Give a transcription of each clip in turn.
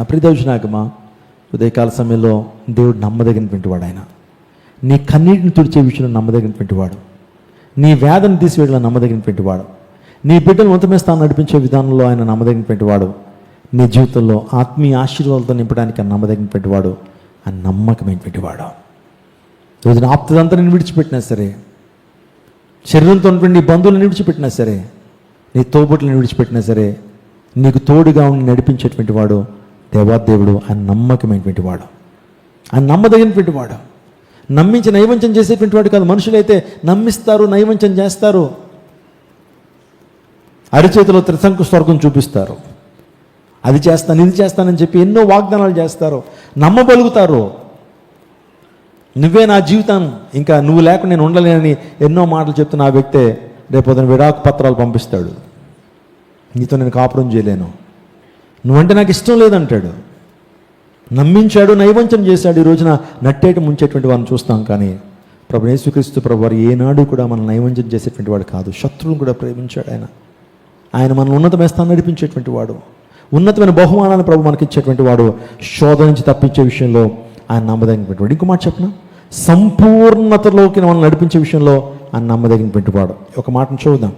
నా ప్రియదర్శనాగమా ఉదయకాల సమయంలో దేవుడు నమ్మదగినటువంటి వాడు ఆయన నీ కన్నీటిని తుడిచే విషయంలో నమ్మదగినటువంటి వాడు. నీ వేదన తీసివేయడంలో నమ్మదగినటువంటి వాడు. నీ బిడ్డలు ఉన్నతమైన స్థానం నడిపించే విధానంలో ఆయన నమ్మదగినటువంటి వాడు. నీ జీవితంలో ఆత్మీయ ఆశీర్వాదాలతో నింపడానికి నమ్మదగినటువంటి వాడు. ఆ నమ్మకమైనటువంటి వాడు. రోజున ఆప్తదంతా నేను విడిచిపెట్టినా సరే శరీరంతో ఉన్నటువంటి బంధువులను విడిచిపెట్టినా సరే నీ తోబుట్లను విడిచిపెట్టినా సరే నీకు తోడుగా ఉండి నడిపించేటువంటి వాడు దేవాదేవుడు ఆయన నమ్మకమైనటువంటి వాడు. ఆయన నమ్మదగినటువంటి వాడు. నమ్మించి నైవంచం చేసేటువంటి వాడు కాదు. మనుషులైతే నమ్మిస్తారు నైవంచం చేస్తారు. అరిచేతిలో త్రిశంకు స్వర్గం చూపిస్తారు. అది చేస్తాను ఇది చేస్తానని చెప్పి ఎన్నో వాగ్దానాలు చేస్తారు. నమ్మబలుగుతారు. నువ్వే నా జీవితం ఇంకా నువ్వు లేకుండా నేను ఉండలేనని ఎన్నో మాటలు చెప్తున్న ఆ వ్యక్తే రేపొద్దున విడాకు పత్రాలు పంపిస్తాడు. నీతో నేను కాపురం చేయలేను. నువ్వంటే నాకు ఇష్టం లేదంటాడు. నమ్మించాడు నైవంచం చేశాడు ఈ రోజున. నట్టేట ముంచేటువంటి వారిని చూస్తాం కానీ ప్రభు యేసుక్రీస్తు ప్రభు వారు ఏనాడు కూడా మనం నైవంచం చేసేటువంటి వాడు కాదు. శత్రువును కూడా ప్రేమించాడు ఆయన. ఆయన మన ఉన్నతమైన స్థానం నడిపించేటువంటి వాడు. ఉన్నతమైన బహుమానాన్ని ప్రభు మనకి ఇచ్చేటువంటి వాడు. శోధ నుంచి తప్పించే విషయంలో ఆయన నమ్మదగినటువంటి వాడు ఇంకో మాట చెప్పిన? సంపూర్ణతలోకి మనం నడిపించే విషయంలో ఆయన నమ్మదగినటువంటి వాడు. ఒక మాటను చూద్దాం.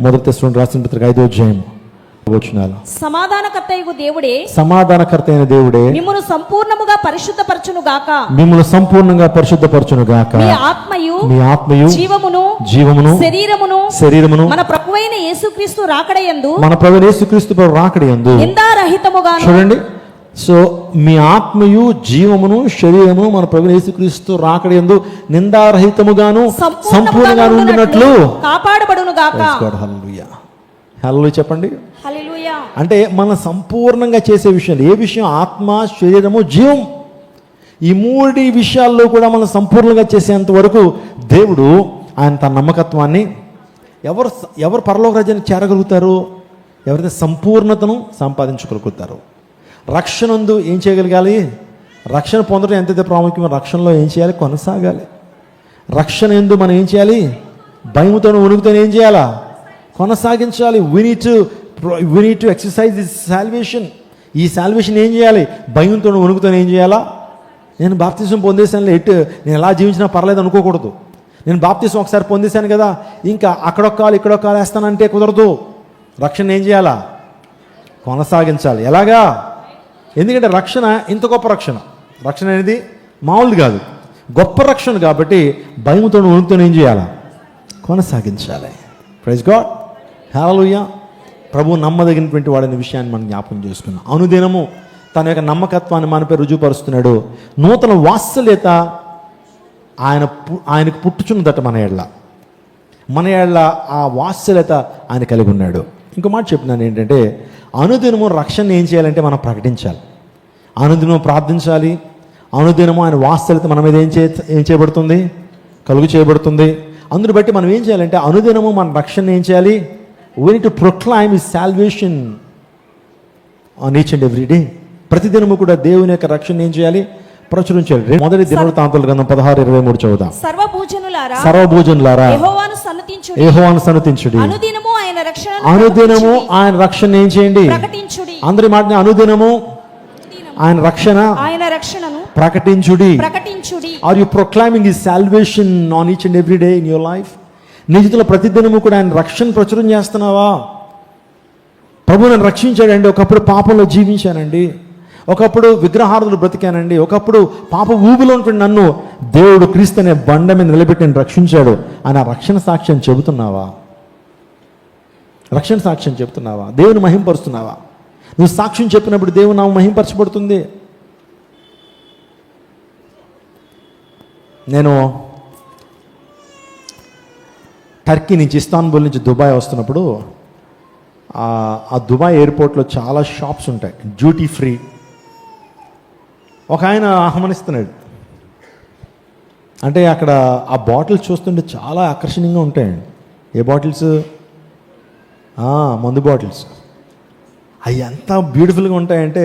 మొదటి తెస్తున్న రాసిన పత్రిక ఐదో అధ్యాయం వచనాలు సమాధానకర్తయగు దేవుడే సమాధానకర్త అయిన దేవుడే మిమ్మను సంపూర్ణముగా పరిశుద్ధపరచును గాక మిమ్మల్ని సంపూర్ణంగా పరిశుద్ధపరచును గాక మీ ఆత్మయు మీ ఆత్మయు జీవమును జీవమును శరీరమును శరీరమును మన ప్రభువైన యేసుక్రీస్తు రాకడయందు మన ప్రభు యేసుక్రీస్తు ప్రభు రాకడి యందు నిందారహితముగాను చూడండి. సో మీ ఆత్మయు జీవమును శరీరము మన ప్రభు యేసుక్రీస్తు రాకడి యందు నిందారహితముగాను సంపూర్ణంగా ఉండినట్లు కాపాడబడును గాక హలో చెప్పండి. హల్లెలూయా అంటే మన సంపూర్ణంగా చేసే విషయాలు. ఏ విషయం? ఆత్మ శరీరము జీవం. ఈ మూడి విషయాల్లో కూడా మనం సంపూర్ణంగా చేసేంత వరకు దేవుడు ఆయన తన నమ్మకత్వాన్ని ఎవరు ఎవరు పరలోక రాజ్యాన్ని చేరగలుగుతారు? ఎవరైతే సంపూర్ణతను సంపాదించగలుగుతారు రక్షణందు ఏం చేయగలగాలి? రక్షణ పొందడం ఎంతైతే ప్రాముఖ్యమో రక్షణలో ఏం చేయాలి? కొనసాగాలి. రక్షణ ఎందు మనం ఏం చేయాలి? భయముతోనూ ఉణుకుతో ఏం చేయాలా? కొనసాగించాలి. We need to we need to exercise this salvation ఈ సాల్వేషన్ ఏం చేయాలి? భయంతో వణుకుతో ఏం చేయాలా? నేను బాప్తిజం పొందేశాను ఎటు నేను ఎలా జీవించినా పర్లేదు అనుకోకూడదు. నేను బాప్తిజం ఒకసారి పొందేశాను కదా ఇంకా అక్కడొక్క కాలు ఇక్కడొక్క కాలు వేస్తానంటే కుదరదు. రక్షణ ఏం చేయాలా? కొనసాగించాలి. ఎలాగా? ఎందుకంటే రక్షణ ఇంత గొప్ప రక్షణ. రక్షణ అనేది మామూలు కాదు. గొప్ప రక్షణ కాబట్టి భయంతో వణుకుతో ఏం చేయాలా? కొనసాగించాలి. ప్రైజ్ గాడ్ హలోయ ప్రభు నమ్మదగినటువంటి వాడని విషయాన్ని మనం జ్ఞాపకం చేసుకున్నాం అనుదినము తన యొక్క నమ్మకత్వాన్ని మనపై రుజువుపరుస్తున్నాడు. నూతన వాత్సల్యత ఆయన పు- ఆయనకు పుట్టుచున్నదట మన ఏళ్ళ మన ఏళ్ళ ఆ వాత్సల్యత ఆయన కలిగి ఉన్నాడు. ఇంకో మాట చెప్తున్నాను ఏంటంటే అనుదినము రక్షణ ఏం చేయాలంటే మనం ప్రకటించాలి. అనుదినము ప్రార్థించాలి. అనుదినము ఆయన వాత్సల్యత మన మీద ఏం చే ఏం చేయబడుతుంది? కలుగు చేయబడుతుంది. అందుని బట్టి మనం ఏం చేయాలంటే అనుదినము మన రక్షణ ఏం చేయాలి? We to proclaim is salvation on each and every day ప్రతిదినము కూడా దేవుని యొక్క రక్షణ ఏం చేయాలి? ప్రచురించాలి. మొదటి దినవృత్తాంతుల గ్రంథం పదహారు ఇరవై మూడు చదువుదాం. సర్వభూజనులారా సర్వభూజనులారా యెహోవాను సన్నతించుడి. ఏహోవాను సన్నతించుడి. అనుదినము ఆయన రక్షణ అనుదినము ఆయన రక్షణ ఏం చేయండి? ప్రకటించుడి. అందరి మాట అనుదినము ఆయన రక్షణ ఆయన రక్షణను ప్రకటించుడి. ప్రకటించుడి. ఆర్ యు ప్రొక్లైమింగ్ ఈ salvation on each and every day in your life నీ జీవితంలో ప్రతిదినము కూడా ఆయన రక్షణ ప్రచురం చేస్తున్నావా? ప్రభు నన్ను రక్షించాడండి. ఒకప్పుడు పాపంలో జీవించానండి. ఒకప్పుడు విగ్రహార్థులు బ్రతికానండి. ఒకప్పుడు పాప ఊబిలో ఉంటున్న నన్ను దేవుడు క్రీస్తు అనే బండ మీద నిలబెట్టి నేను రక్షించాడు. అని ఆ రక్షణ సాక్ష్యం చెబుతున్నావా? రక్షణ సాక్ష్యం చెబుతున్నావా? దేవుని మహింపరుస్తున్నావా? నువ్వు సాక్ష్యం చెప్పినప్పుడు దేవుని నామం మహింపరచబడుతుంది. నేను టర్కీ నుంచి ఇస్తాన్బుల్ నుంచి దుబాయ్ వస్తున్నప్పుడు ఆ దుబాయ్ ఎయిర్పోర్ట్లో చాలా షాప్స్ ఉంటాయి. Duty free. ఒక ఆయన ఆహ్వానిస్తున్నాడు. అంటే అక్కడ ఆ బాటిల్స్ చూస్తుంటే చాలా ఆకర్షణీయంగా ఉంటాయండి ఏ బాటిల్స్? మందు బాటిల్స్. అవి ఎంత బ్యూటిఫుల్గా ఉంటాయంటే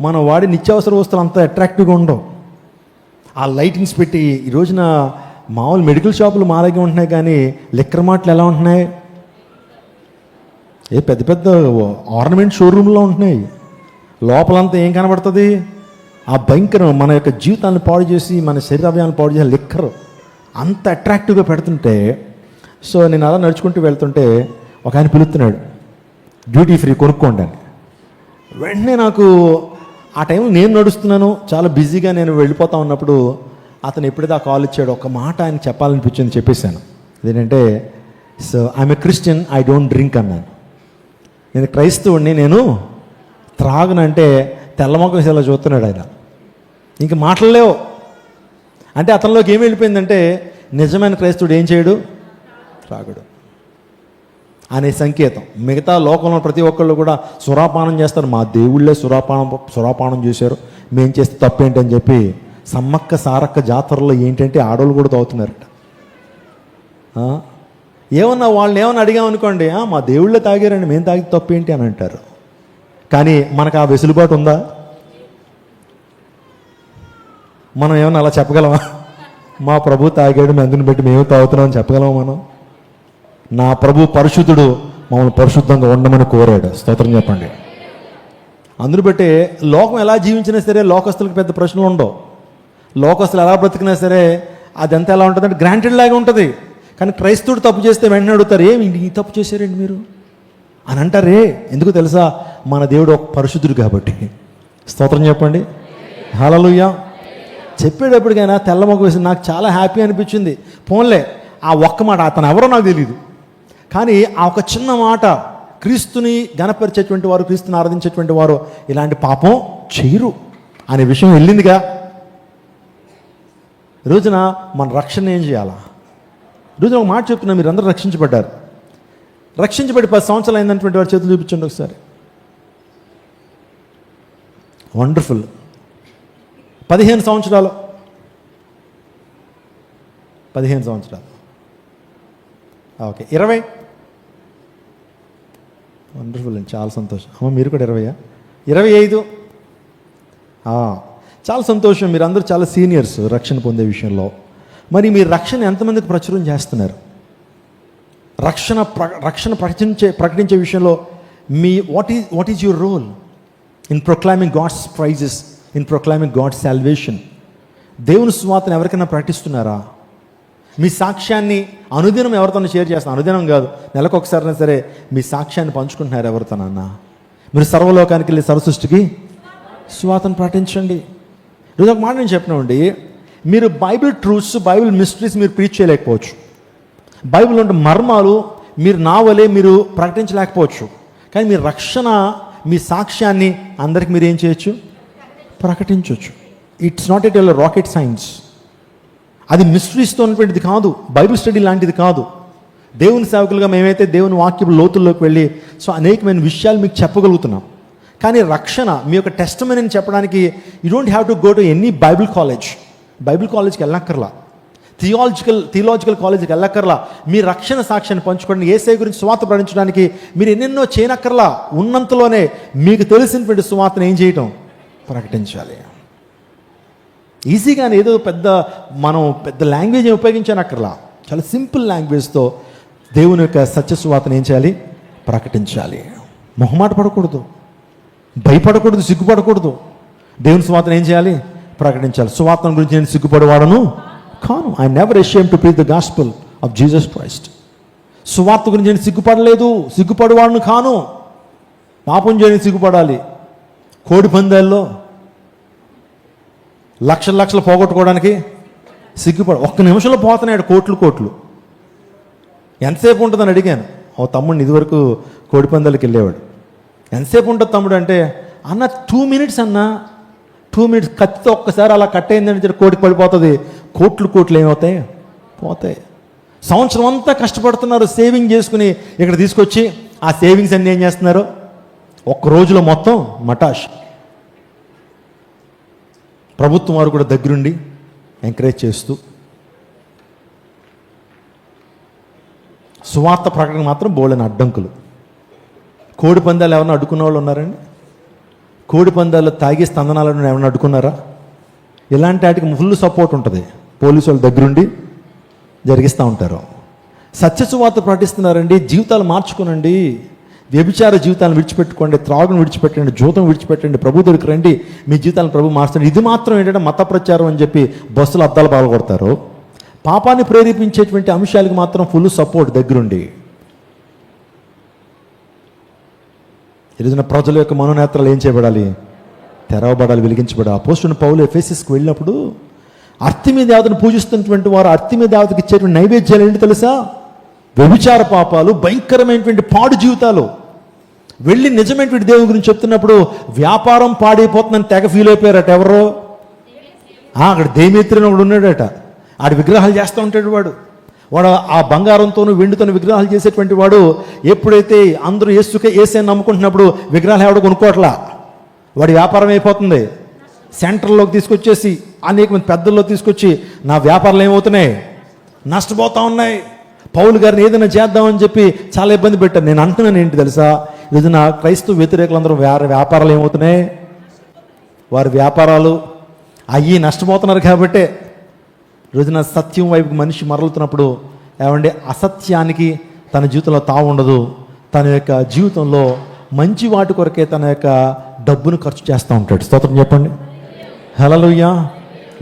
మనం వాడి నిత్యావసర వస్తువులు అంత అట్రాక్టివ్గా ఉండవు. ఆ లైటింగ్స్ పెట్టి ఈ రోజున మామూలు మెడికల్ షాపులు మాలాగే ఉంటున్నాయి కానీ లిక్కర్ మాటలు ఎలా ఉంటున్నాయి? ఏ పెద్ద పెద్ద ఆర్నమెంట్ షోరూంలో ఉంటున్నాయి. లోపలంతా ఏం కనబడుతుంది? ఆ భయంకరం మన యొక్క జీవితాన్ని పాడు చేసి మన శరీరాన్ని పాడు చేసే లిక్కర్ అంత అట్రాక్టివ్గా పెడుతుంటే సో నేను అలా నడుచుకుంటూ వెళ్తుంటే ఒక ఆయన పిలుస్తున్నాడు. డ్యూటీ ఫ్రీ కొనుక్కోండి అని. వెంటనే నాకు ఆ టైంలో నేను నడుస్తున్నాను చాలా బిజీగా నేను వెళ్ళిపోతా ఉన్నప్పుడు అతను ఎప్పుడైతే ఆ కాల్ ఇచ్చాడు ఒక మాట ఆయన చెప్పాలనిపించింది చెప్పేశాను. అదేంటంటే so I'm a Christian I don't drink అన్నాను. నేను క్రైస్తవుడిని నేను త్రాగనంటే తెల్లమొక్క ఇలా చూస్తున్నాడు ఆయన. ఇంక మాటలేవు అంటే అతనిలోకి ఏం వెళ్ళిపోయిందంటే నిజమైన క్రైస్తవుడు ఏం చేయడు? త్రాగడు. అనే సంకేతం. మిగతా లోకంలో ప్రతి ఒక్కళ్ళు కూడా సురాపానం చేస్తారు. మా దేవుళ్ళే సురాపానం సురాపానం చేశారు. మేం చేస్తే తప్పేంటి అని చెప్పి సమ్మక్క సారక్క జాతరలో ఏంటంటే ఆడవాళ్ళు కూడా తాగుతున్నారట ఏమన్నా వాళ్ళని ఏమన్నా అడిగామనుకోండి మా దేవుళ్ళే తాగారండి మేము తాగి తప్పేంటి? అని అంటారు. కానీ మనకు ఆ వెసులుబాటు ఉందా? మనం ఏమన్నా అలా చెప్పగలమా? మా ప్రభు తాగాడు మేము అందుని బట్టి మేము తాగుతున్నాం అని చెప్పగలమా మనం? నా ప్రభు పరిశుద్ధుడు మమ్మల్ని పరిశుద్ధంగా ఉండమని కోరాడు. స్తోత్రం చెప్పండి. అందును బట్టి లోకం ఎలా జీవించినా సరే లోకస్తులకు పెద్ద ప్రశ్నలు ఉండవు. లోకస్తులు ఎలా బ్రతికినా సరే అదంతా ఎలా ఉంటుందంటే గ్రాంటెడ్ లాగా ఉంటుంది. కానీ క్రైస్తవుడు తప్పు చేస్తే వెంటనే అడుగుతారు ఏమి ఈ తప్పు చేశారండి మీరు? అని అంటారే. ఎందుకు తెలుసా? మన దేవుడు ఒక పరిశుద్ధుడు కాబట్టి. స్తోత్రం చెప్పండి. హలలుయ్యా చెప్పేటప్పటికైనా తెల్లమొక్క వేసి నాకు చాలా హ్యాపీ అనిపించింది. పోన్లే ఆ ఒక్క మాట అతను ఎవరో నాకు తెలియదు కానీ ఆ ఒక చిన్న మాట క్రీస్తుని గణపరిచేటువంటి వారు క్రీస్తుని ఆరాధించేటువంటి వారు ఇలాంటి పాపం చేయరు అనే విషయం వెళ్ళిందిగా. రోజున మన రక్షణ ఏం చేయాలా? రోజున ఒక మాట చెప్తున్నా మీరు అందరూ రక్షించబడ్డారు. రక్షించబడి పది సంవత్సరాలు అయినటువంటి వారి చేతులు చూపించండి ఒకసారి. వండర్ఫుల్ పదిహేను సంవత్సరాలు. పదిహేను సంవత్సరాలు. ఓకే ఇరవై. వండర్ఫుల్ అండి చాలా సంతోషం. అమ్మ మీరు కూడా ఇరవయా? ఇరవై ఐదు. చాలా సంతోషం. మీరు అందరూ చాలా సీనియర్స్ రక్షణ పొందే విషయంలో. మరి మీరు రక్షణ ఎంతమందికి ప్రచురం చేస్తున్నారు? రక్షణ ప్ర రక్షణ ప్రకటించే ప్రకటించే విషయంలో మీ what is what is your role in proclaiming God's praises in proclaiming God's salvation దేవుని స్వాతను ఎవరికైనా ప్రకటిస్తున్నారా? మీ సాక్ష్యాన్ని అనుదినం ఎవరితోనో షేర్ చేస్తున్నారు? అనుదినం కాదు నెలకు ఒకసారైనా సరే మీ సాక్ష్యాన్ని పంచుకుంటున్నారు ఎవరితోనన్నా? మీరు సర్వలోకానికి వెళ్ళి సర్వసృష్టికి స్వాతను ప్రకటించండి. నేను ఒక మాట నేను చెప్పినండి మీరు బైబిల్ ట్రూత్స్ బైబిల్ మిస్టరీస్ మీరు ప్రీచ్ చేయలేకపోవచ్చు. బైబిల్ ఉండే మర్మాలు మీరు నావలే మీరు ప్రకటించలేకపోవచ్చు. కానీ మీ రక్షణ మీ సాక్ష్యాన్ని అందరికి మీరు ఏం చేయొచ్చు? ప్రకటించవచ్చు it's not at rocket science అది మిస్టరీస్తో ఉన్నటువంటిది కాదు. బైబిల్ స్టడీ లాంటిది కాదు. దేవుని సేవకులుగా మేమైతే దేవుని వాక్యం లోతుల్లోకి వెళ్ళి సో అనేకమైన విషయాలు మీకు చెప్పగలుగుతున్నాం. కానీ రక్షణ మీ యొక్క టెస్టమని చెప్పడానికి you don't have to go to any Bible college Bible కాలేజ్కి వెళ్ళక్కర్లా. థియాలజికల్ థియాలజికల్ కాలేజీకి వెళ్ళక్కర్లా. మీ రక్షణ సాక్ష్యాన్ని పంచుకోండి. ఏసై గురించి స్వాత ప్రకటించడానికి మీరు ఎన్నెన్నో చేయనక్కర్లా. ఉన్నంతలోనే మీకు తెలిసినటువంటి సువార్తను ఏం చేయటం? ప్రకటించాలి. ఈజీగానే ఏదో పెద్ద మనం పెద్ద లాంగ్వేజ్ ఉపయోగించనక్కర్లా. చాలా సింపుల్ లాంగ్వేజ్తో దేవుని యొక్క సత్య సత్యసువార్తను ఏం చేయాలి? ప్రకటించాలి. మొహమాట పడకూడదు. భయపడకూడదు సిగ్గుపడకూడదు. దేవుని సువార్తను ఏం చేయాలి? ప్రకటించాలి. సువార్తను గురించి నేను సిగ్గుపడేవాడను కాను. I never ashame to preach the gospel of Jesus Christ సువార్త గురించి నేను సిగ్గుపడలేదు సిగ్గుపడేవాడును కాను. పాపం చేయని సిగ్గుపడాలి. కోడి పందాల్లో లక్షల లక్షలు పోగొట్టుకోవడానికి సిగ్గుపడ ఒక్క నిమిషంలో పోతున్నాడు కోట్లు కోట్లు. ఎంతసేపు ఉంటుందని అడిగాను. ఓ తమ్ముడిని ఇదివరకు కోడిపందాలకు వెళ్ళేవాడు. ఎంతసేపు ఉంటుంది తమ్ముడు అంటే అన్న టూ మినిట్స్ అన్న. టూ మినిట్స్ కత్తితో ఒక్కసారి అలా కట్ అయిందంటే కోటికి పడిపోతుంది. కోట్లు కోట్లు ఏమవుతాయి? పోతాయి. సంవత్సరం అంతా కష్టపడుతున్నారు సేవింగ్ చేసుకుని ఇక్కడ తీసుకొచ్చి ఆ సేవింగ్స్ అన్నీ ఏం చేస్తున్నారు? ఒక్క రోజులో మొత్తం మటాష్. ప్రభుత్వం వారు కూడా దగ్గరుండి ఎంకరేజ్ చేస్తూ సువార్త ప్రకటన మాత్రం బోళ్ళని అడ్డంకులు. కోడి పందాలు ఎవరైనా అడ్డుకున్న వాళ్ళు ఉన్నారండి? కోడి పందాలు తాగి స్తందనాలను ఎవరైనా అడ్డుకున్నారా? ఇలాంటి వాటికి ఫుల్ సపోర్ట్ ఉంటుంది. పోలీసు వాళ్ళ దగ్గరుండి జరిగిస్తూ ఉంటారు. సత్యసువార్త ప్రకటిస్తున్నారండి జీవితాలు మార్చుకునండి వ్యభిచార జీవితాలను విడిచిపెట్టుకోండి త్రాగును విడిచిపెట్టండి జూతం విడిచిపెట్టండి ప్రభు దగ్గరికి రండి మీ జీవితాలను ప్రభు మార్చండి. ఇది మాత్రం ఏంటంటే మత ప్రచారం అని చెప్పి బస్సులు అద్దాలు పాల్గొడతారు పాపాన్ని ప్రేరేపించేటువంటి అంశాలకు మాత్రం ఫుల్ సపోర్ట్ దగ్గరుండి. ఈరోజున ప్రజల యొక్క మనోనేత్రాలు ఏం చేయబడాలి? తెరవబడాలి వెలిగించబడాలి. అపోస్తున్న పౌలు ఎఫెసిస్కి వెళ్ళినప్పుడు అర్థమీ దేవతను పూజిస్తున్నటువంటి వారు అర్థమీ దేవతకి ఇచ్చేటువంటి నైవేద్యాలు ఏంటి తెలుసా? వ్యభిచార పాపాలు భయంకరమైనటువంటి పాడు జీవితాలు. వెళ్ళి నిజమైనటువంటి దేవుని గురించి చెప్తున్నప్పుడు వ్యాపారం పాడైపోతుందని తెగ ఫీల్ అయిపోయారట ఎవరో? అక్కడ దేమేత్రిని ఒకడు ఉన్నాడట. ఆడు విగ్రహాలు చేస్తూ ఉంటాడు వాడు. వాడు ఆ బంగారంతోనూ వెండితోనూ విగ్రహాలు చేసేటువంటి వాడు ఎప్పుడైతే అందరూ ఏసుకే ఏసే నమ్ముకుంటున్నప్పుడు విగ్రహాలు ఎవడ కొనుక్కోవట్లా? వాడి వ్యాపారం అయిపోతుంది. సెంటర్లోకి తీసుకొచ్చేసి అనేక మంది పెద్దల్లో తీసుకొచ్చి నా వ్యాపారాలు ఏమవుతున్నాయి? నష్టపోతా ఉన్నాయి. పౌలు గారిని ఏదైనా చేద్దామని చెప్పి చాలా ఇబ్బంది పెట్టాను నేను అంటున్నాను ఏంటి తెలుసా? ఇది నా క్రైస్తవ వ్యతిరేకులందరూ వారి వ్యాపారాలు ఏమవుతున్నాయి? వారి వ్యాపారాలు అయ్యి నష్టపోతున్నారు కాబట్టే రోజున సత్యం వైపు మనిషి మరలుతున్నప్పుడు ఏమంటే అసత్యానికి తన జీవితంలో తావు ఉండదు. తన యొక్క జీవితంలో మంచి వాటి కొరకే తన యొక్క డబ్బును ఖర్చు చేస్తూ ఉంటాడు. స్తోత్రం చెప్పండి. హలలుయ్యా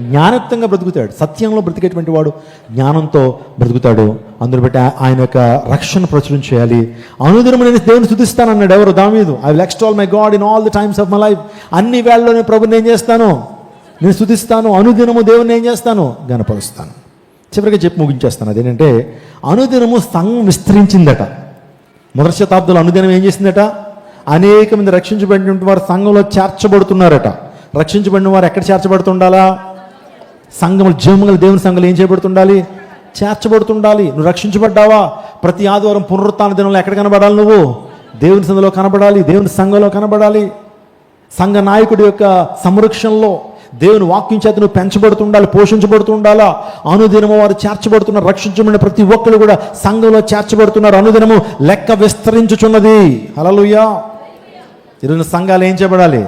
జ్ఞానయుక్తంగా బ్రతుకుతాడు. సత్యంలో బ్రతికేటువంటి వాడు జ్ఞానంతో బ్రతుకుతాడు. అందులో బట్టి ఆయన యొక్క రక్షణ ప్రచురం చేయాలి. అనుదినం నేను దేవుని స్థుతిస్తానన్నాడు ఎవరు? దామీదు I will extol my God in all the times of my life అన్ని వేళల్లో నేను ప్రభుని ఏం చేస్తాను. నేను స్థుతిస్తాను అనుదినము దేవుని ఏం చేస్తాను గనపరుస్తాను చివరిగా చెప్పి ముగించేస్తాను. అదేంటంటే అనుదినము సంఘం విస్తరించిందట. మొదటి శతాబ్దంలో అనుదినం ఏం చేసిందట? అనేక మంది రక్షించబడినటువంటి వారు సంఘంలో చేర్చబడుతున్నారట. రక్షించబడిన వారు ఎక్కడ చేర్చబడుతుండాలా? సంఘములు జీవములు దేవుని సంఘాలు ఏం చేయబడుతుండాలి? చేర్చబడుతుండాలి. నువ్వు రక్షించబడ్డావా? ప్రతి ఆదివారం పునరుత్న దినంలో ఎక్కడ కనబడాలి నువ్వు? దేవుని సంఘంలో కనబడాలి దేవుని సంఘంలో కనబడాలి. సంఘ నాయకుడి యొక్క సంరక్షణలో దేవుని వాక్యం చేత నువ్వు పెంచబడుతుండాలి పోషించబడుతుండాలా? అనుదినము వారు చేర్చబడుతున్నారు రక్షించబడిన ప్రతి ఒక్కరు కూడా సంఘంలో చేర్చబడుతున్నారు. అనుదినము లెక్క విస్తరించుచున్నది. హల్లెలూయా. ఈరోజు సంఘాలు ఏం చేయబడాలి?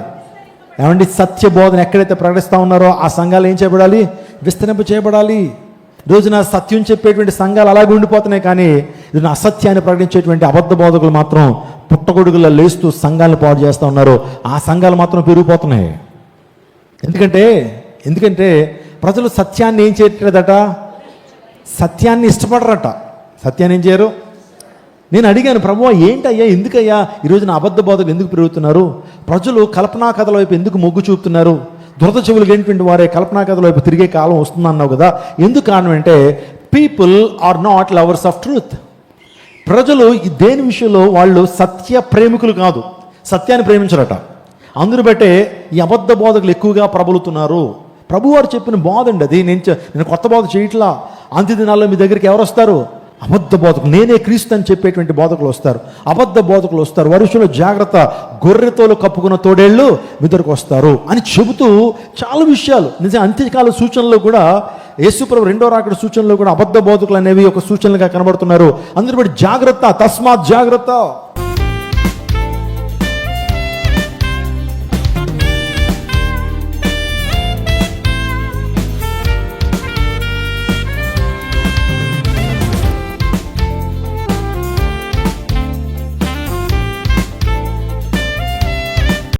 ఏమండి సత్య బోధన ఎక్కడైతే ప్రకటిస్తూ ఉన్నారో ఆ సంఘాలు ఏం చేయబడాలి? విస్తరింపు చేయబడాలి. రోజున సత్యం చెప్పేటువంటి సంఘాలు అలాగే ఉండిపోతున్నాయి కానీ ఇది అసత్యాన్ని ప్రకటించేటువంటి అబద్ధ బోధకులు మాత్రం పుట్టగొడుగులో లేస్తూ సంఘాలను పాడు చేస్తూ ఉన్నారు. ఆ సంఘాలు మాత్రం పెరిగిపోతున్నాయి. ఎందుకంటే ఎందుకంటే ప్రజలు సత్యాన్ని ఏం చేయట్లేదట? సత్యాన్ని ఇష్టపడరట. సత్యాన్ని ఏం చేయరు? నేను అడిగాను ప్రభు ఏంటయ్యా ఎందుకయ్యా ఈరోజు నా అబద్ధ బోధలు ఎందుకు పెరుగుతున్నారు? ప్రజలు కల్పనా కథల వైపు ఎందుకు మొగ్గు చూపుతున్నారు? దురద చెవులు ఏంటువంటి వారే కల్పనా కథల వైపు తిరిగే కాలం వస్తుందన్నావు కదా? ఎందుకు కారణం అంటే people are not lovers of truth ప్రజలు దేని విషయంలో వాళ్ళు సత్య ప్రేమికులు కాదు. సత్యాన్ని ప్రేమించరట. అందును బట్టే ఈ అబద్ధ బోధకులు ఎక్కువగా ప్రబలుతున్నారు. ప్రభువారు చెప్పిన బోధ అండి అది. నేను నేను కొత్త బోధ చేయట్లా. అంత్య దినాల్లో మీ దగ్గరికి ఎవరు వస్తారు? అబద్ధ బోధకులు. నేనే క్రీస్తు అని చెప్పేటువంటి బోధకులు వస్తారు. అబద్ధ బోధకులు వస్తారు. వరుషలో జాగ్రత్త గొర్రెతోలు కప్పుకున్న తోడేళ్ళు మీదరికి వస్తారు అని చెబుతూ చాలా విషయాలు. నిజం అంత్యకాల సూచనలు కూడా యేసుప్రభు రెండో రాకడ సూచనలు కూడా అబద్ధ బోధకులు అనేవి ఒక సూచనలుగా కనబడుతున్నారు. అందరూ బట్టి జాగ్రత్త తస్మాత్ జాగ్రత్త.